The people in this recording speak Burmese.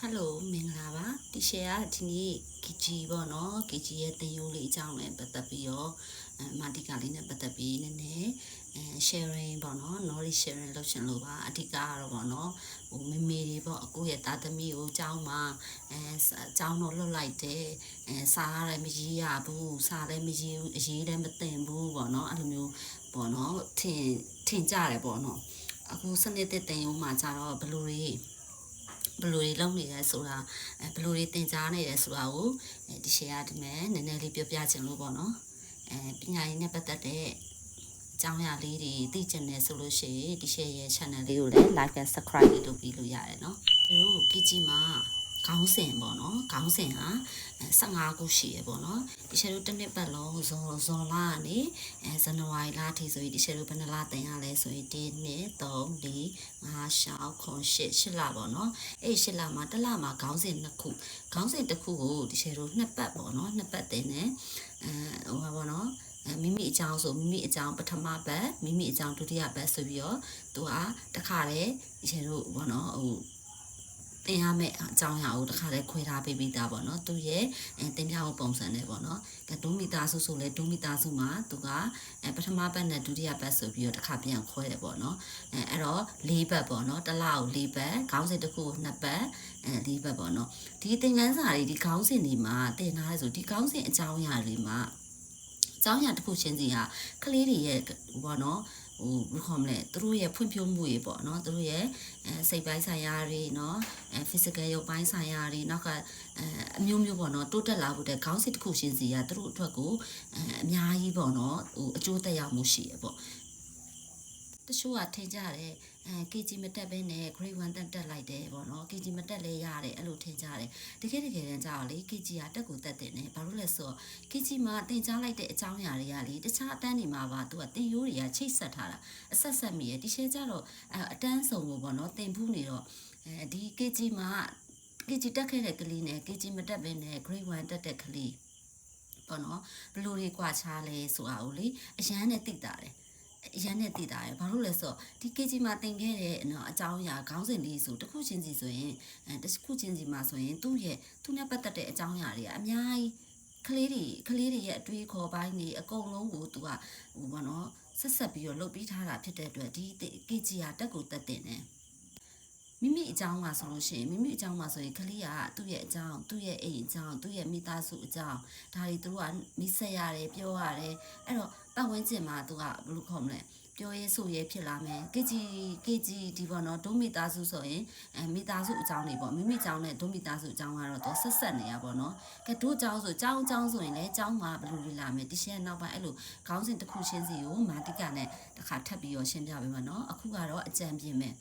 ဟယ်လိုမင်္ဂလာပါဒီရှယ်ကဒီနေ့ကီဂျီပေါ့နော်ကီဂျီရဲ့တင်ယိုးလေးအကြောင်းနဲ့ပတ်သက်ပြီးတော့အဲမာတီကာလေးနဲ့ပတ်သက်ပြီးနည်းနည်းအဲ sharing ပေါ့နော် knowledge sharing လုပ်ရှင်လို့ပါအဓိကကတော့ပေါ့နော်ဟိုမေမေတွေပေါ့အကိုရဲ့သားသမီးကိုအကြောင်းမှာအဲအကြောင်းတော့လွတ်လိုက်တယ်အဲစားရတယ်မကြီးရဘူးစားလည်းမကြီးဘူးအရေးလည်းမသိမ့်ဘူးပေါ့နော်အဲ့လိုမျိုးပေါ့နော်ထင်ထင်ကြတယ်ပေါ့နော်အခုစနစ်တဲ့တင်ယိုးမှာကြတော့ဘယ်လိုတွေ ဘယ်လိုတွေလုပ်နေလဲဆိုတာအဲဘယ်လိုတွေသင်ကြားနေလဲဆိုတာကိုအဲဒီရှယ်ကဒီမဲ့နည်းနည်းလေးပြောပြချင်လို့ပေါ့နော်အဲပညာရေးနဲ့ပတ်သက်တဲ့အကြောင်းအရာလေးတွေသိချင်တယ်ဆိုလို့ရှိရင်ဒီရှယ်ရဲ့ channel လေးကိုလည်း like and subscribe လေးလုပ်ပြီးလို့ရတယ်နော်အဲတို့ကကြီးမှာ ခေါင်းစဉ်ပေါ့နော်ခေါင်းစဉ်ဟာ15ခုရှိရပေါ့နော်ဒီရှယ်တို့တစ်နှစ်ပတ်လုံးဇွန်ဇွန်လကနေအဲဇန်နဝါရီလထိဆိုရင်ဒီရှယ်တို့ဘယ်နှလတင်ရလဲဆိုရင်1 2 3 4 5 6 9 10 10လပေါ့နော်အဲ့10လမှာတစ်လမှာခေါင်းစဉ်နှစ်ခုခေါင်းစဉ်တစ်ခုကိုဒီရှယ်တို့နှစ်ပတ်ပေါ့နော်နှစ်ပတ်တင်တယ်အဲဟိုပါပေါ့နော်အဲမိမိအကြောင်းဆိုမိမိအကြောင်းပထမပတ်မိမိအကြောင်းဒုတိယပတ်ဆိုပြီးတော့သူကတခါတည်းဒီရှယ်တို့ပေါ့နော်ဟို သင်ရမယ့်အကြောင်းအရာကိုတစ်ခါလေးခွဲထားပေးပြီးသားပေါ့နော်သူရဲ့အဲသင်ပြဖို့ပုံစံနဲ့ပေါ့နော်ကဒုမိသားစုဆိုလဲဒုမိသားစုမှာသူကအဲပထမပတ်နဲ့ဒုတိယပတ်ဆိုပြီးတော့တစ်ခါပြန်ခွဲတယ်ပေါ့နော်အဲအဲ့တော့၄ပတ်ပေါ့နော်တစ်လကို၄ပတ်ခေါင်းစဉ်တစ်ခုကို2ပတ်အဲ၄ပတ်ပေါ့နော်ဒီသင်ခန်းစာတွေဒီခေါင်းစဉ်တွေမှာသင်ထားရဆိုဒီခေါင်းစဉ်အကြောင်းအရာတွေမှာအကြောင်းအရာတစ်ခုချင်းစီဟာကလေးတွေရဲ့ဘောနော်ဟိုဘယ်လိုခေါ်မလဲသူတို့ရဲ့ဖွံ့ဖြိုးမှုတွေပေါ့နော်သူတို့ရဲ့အဲ စိတ်ပိုင်းဆိုင်ရာတွေနော်အဲ physical ရုပ်ပိုင်းဆိုင်ရာတွေနောက်ကအဲအမျိုးမျိုးပေါ့နော်တိုးတက်လာဖို့တဲ့ခေါင်းစဉ်တစ်ခုချင်းစီကသူတို့အတွက်ကိုအဲအများကြီးပေါ့နော်ဟိုအကျိုးသက်ရောက်မှုရှိရပေါ့ တချို့ကထင်ကြတယ်အဲ KG မတက်ဘဲနဲ့ grade 1တက်တက်လိုက်တယ်ပေါ့နော် KG မတက်လဲရတယ်အဲ့လိုထင်ကြတယ်တကယ်တကယ်တမ်းကျတော့လေ KG ကတက်ကိုတက်တယ်နဲ့ဘာလို့လဲဆိုတော့ KG မှာတင်ကြားလိုက်တဲ့အကြောင်းအရာတွေကလေတခြားအတန်းတွေမှာပါသူကတင်ရိုးတွေကချိတ်ဆက်ထားတာအဆက်ဆက်မိရဲ့ဒီရှဲကျတော့အဲအတန်းစုံကိုပေါ့နော်တင်ဖူးနေတော့အဲဒီ KG မှာ KG တက်ခဲ့တဲ့ကလေးနဲ့ KG မတက်ဘဲနဲ့ grade 1တက်တဲ့ကလေးပေါ့နော်ဘယ်လိုတွေကွာခြားလဲဆိုတာကိုလေအရန်နဲ့သိတာတယ် အရန်နဲ့တည်တာရယ်ဘာလို့လဲဆိုတော့ဒီ KG မှာတင်ခဲ့တဲ့နော်အကြောင်းအရာခေါင်းစဉ်လေးဆိုတစ်ခုချင်းစီဆိုရင်အဲတစ်ခုချင်းစီမှာဆိုရင်သူ့ရဲ့သူ့နဲ့ပတ်သက်တဲ့အကြောင်းအရာတွေကအများကြီးကလေးတွေကလေးတွေရဲ့အတွေးခေါ်ပိုင်းတွေအကုန်လုံးကိုသူကဟိုဘာနော်ဆက်ဆက်ပြီးတော့လုပ်ပြီးထားတာဖြစ်တဲ့အတွက်ဒီ KG ဟာတက်ကိုတက်တင်တယ် မိမိအကြောင်းကဆိုလို့ရှိရင်မိမိအကြောင်းမှာဆိုရင်ကလေးကသူ့ရဲ့အကြောင်းသူ့ရဲ့အိမ်အကြောင်းသူ့ရဲ့မိသားစုအကြောင်းဒါတွေသူကမိဆက်ရတယ်ပြောရတယ်အဲ့တော့ပတ်ဝန်းကျင်မှာသူကဘယ်လိုခေါ်မလဲပြောရဲဆိုရဲဖြစ်လာမယ်ကေဂျီကေဂျီဒီပေါ့နော်ဒုမိသားစုဆိုရင်အဲမိသားစုအကြောင်းတွေပေါ့မိမိအကြောင်းနဲ့ဒုမိသားစုအကြောင်းကတော့သူဆက်ဆက်နေရပါတော့ကဲတို့အကြောင်းဆိုအကြောင်းအကြောင်းဆိုရင်လည်းအကြောင်းမှာဘယ်လိုလဲလာမယ်တရှင်းနောက်ပိုင်းအဲ့လိုခေါင်းစဉ်တစ်ခုချင်းစီကိုမာတိကနဲ့တစ်ခါထပ်ပြီးတော့ရှင်းပြပေးမှာနော်အခုကတော့အကြံပြမယ်